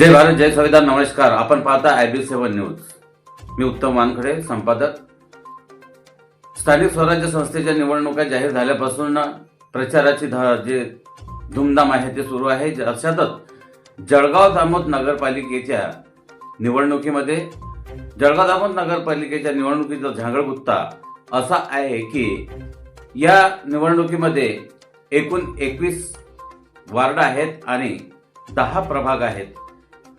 जय भारत जय संविधान नमस्कार. आपण पाहता आय बी सेवन न्यूज. मी उत्तम वानखडे संपादक. स्थानिक स्वराज्य संस्थेच्या निवडणुका जाहीर झाल्यापासून प्रचाराची जे धूमधाम आहे ते सुरू आहे. अशातच जळगाव दामोद नगरपालिकेच्या निवडणुकीमध्ये जळगाव दामोद नगरपालिकेच्या निवडणुकीचा झांगडगुत्ता असा आहे की या निवडणुकीमध्ये एकूण एकवीस वार्ड आहेत आणि दहा प्रभाग आहेत.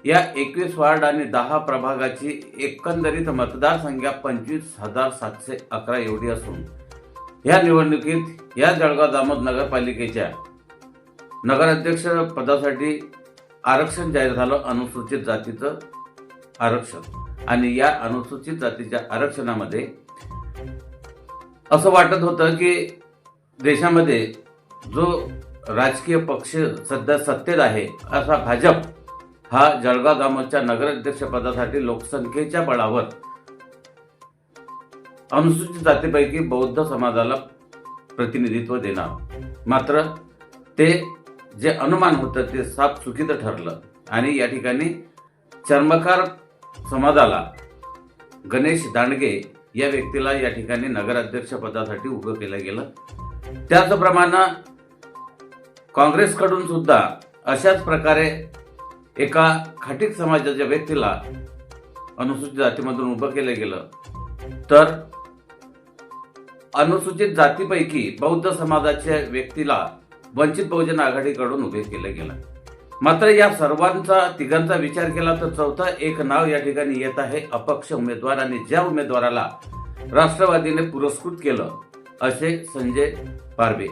या एकवीस वार्ड आणि दहा प्रभागाची एकंदरीत मतदारसंख्या पंचवीस हजार सातशे अकरा एवढी असून या निवडणुकीत या जळगाव दामोद नगरपालिकेच्या नगराध्यक्ष पदासाठी आरक्षण जाहीर झालं अनुसूचित जातीचं आरक्षण. आणि या अनुसूचित जातीच्या आरक्षणामध्ये असं वाटत होतं की देशामध्ये जो राजकीय पक्ष सध्या सत्तेत आहे असा भाजप हा जळगाव दामोदच्या नगराध्यक्ष पदासाठी लोकसंख्येच्या बळावर अनुसूचित जातीपैकी बौद्ध समाजाला प्रतिनिधित्व देणार. मात्र ते जे अनुमान होतं ते साफ चुकीचं ठरलं आणि या ठिकाणी चर्मकार समाजाला गणेश दांडगे या व्यक्तीला या ठिकाणी नगराध्यक्ष पदासाठी उभं केलं गेलं. त्याचप्रमाणे काँग्रेसकडून सुद्धा अशाच प्रकारे एका खाटीक समाजाच्या व्यक्तीला अनुसूचित जातीमधून उभं केलं गेलं तर अनुसूचित जातीपैकी बौद्ध समाजाच्या व्यक्तीला वंचित बहुजन आघाडीकडून उभे केलं गेलं. मात्र या सर्वांचा तिघांचा विचार केला तर चौथा एक नाव या ठिकाणी येत आहे अपक्ष उमेदवार आणि ज्या उमेदवाराला राष्ट्रवादीने पुरस्कृत केलं असे संजय पारवे.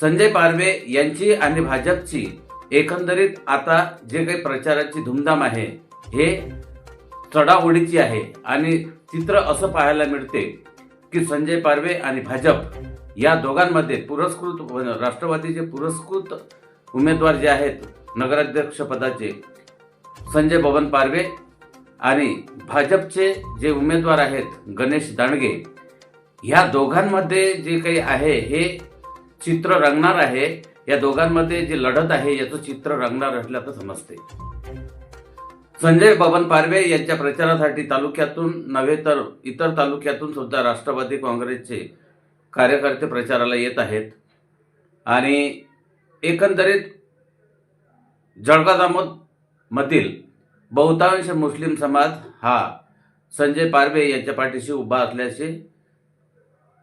संजय पारवे यांची आणि भाजपची एकंदरीत आता जे काही प्रचाराची धूमधाम आहे हे चढाओढीची आहे आणि चित्र असं पाहायला मिळते की संजय पारवे आणि भाजप या दोघांमध्ये पुरस्कृत राष्ट्रवादीचे पुरस्कृत उमेदवार जे आहेत नगराध्यक्ष पदाचे संजय बबन पारवे आणि भाजपचे जे उमेदवार आहेत गणेश दांडगे ह्या दोघांमध्ये जे काही आहे हे चित्र रंगणार आहे या दोघांमध्ये जे लढत आहे याचं चित्र रंगणार असल्याचं समजते. संजय बबन पारवे यांच्या प्रचारासाठी तालुक्यातून नव्हे तर इतर तालुक्यातून सुद्धा राष्ट्रवादी काँग्रेसचे कार्यकर्ते प्रचाराला येत आहेत. आणि एकंदरीत जळगादामोद मधील बहुतांश मुस्लिम समाज हा संजय पारवे यांच्या पाठीशी उभा असल्याचे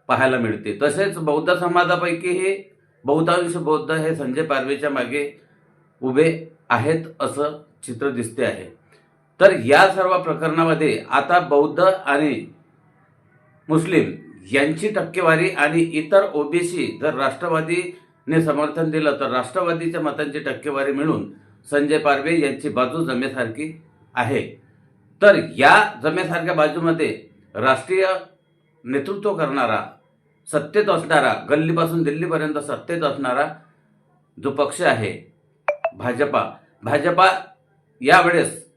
पाहायला मिळते. तसेच बौद्ध समाजापैकी हे बहुतांश बौद्ध हे संजय पारवेच्या मागे उभे आहेत असं चित्र दिसते आहे. तर या सर्व प्रकरणामध्ये आता बौद्ध आणि मुस्लिम यांची टक्केवारी आणि इतर ओबीसी जर राष्ट्रवादीने समर्थन दिलं तर राष्ट्रवादीच्या मतांची टक्केवारी मिळून संजय पारवे यांची बाजू जमेसारखी आहे. तर या जमेसारख्या बाजूमध्ये राष्ट्रीय नेतृत्व करणारा सत्तेत असणारा गल्लीपासून दिल्लीपर्यंत सत्तेत असणारा जो पक्ष आहे भाजपा. भाजपा यावेळेस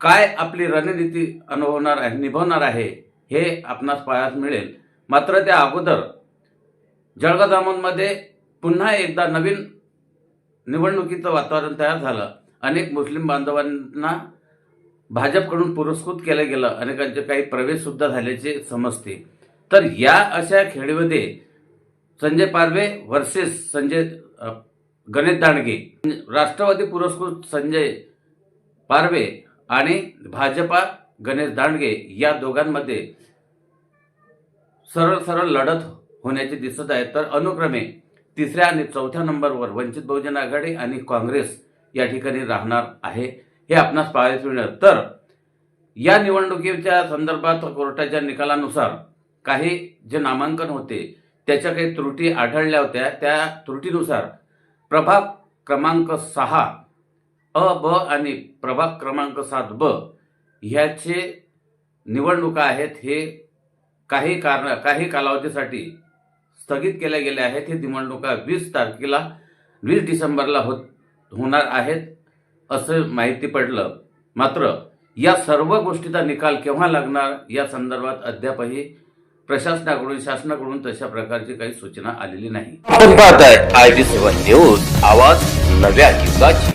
काय आपली रणनीती अनुभवणार आहे निभवणार आहे हे आपणास पाहायला मिळेल. मात्र त्या अगोदर जळगाव पुन्हा एकदा नवीन निवडणुकीचं वातावरण तयार झालं. अनेक मुस्लिम बांधवांना भाजपकडून पुरस्कृत केलं गेलं. अनेकांचे काही प्रवेशसुद्धा झाल्याचे समजते. तर या अशा खेळीमध्ये संजय पारवे वर्सेस संजय गणेश दांडगे राष्ट्रवादी पुरस्कृत संजय पारवे आणि भाजपा गणेश दांडगे या दोघांमध्ये सरळ सरळ लढत होण्याचे दिसत आहे. तर अनुक्रमे तिसऱ्या आणि चौथ्या नंबरवर वंचित बहुजन आघाडी आणि काँग्रेस या ठिकाणी राहणार आहे. हे आपणास पाहायला मिळणार. तर या निवडणुकीच्या संदर्भात कोर्टाच्या निकालानुसार काही जे नामांकन होते त्याच्या काही त्रुटी आढळल्या होत्या. त्या त्रुटीनुसार प्रभाग क्रमांक सहा अ ब आणि प्रभाग क्रमांक सात ब ह्याचे निवडणुका आहेत हे काही कारण काही कालावधीसाठी स्थगित केल्या गेल्या आहेत. हे निवडणुका वीस तारखेला वीस डिसेंबरला होत होणार आहेत असं माहिती पडलं. मात्र या सर्व गोष्टीचा निकाल केव्हा लागणार या संदर्भात अद्यापही प्रशासनाकडून शासनाकडून तशा प्रकारची काही सूचना आलेली नाही. आपण पाहताय आय बी सेवन न्यूज आवाज नव्या युगाची.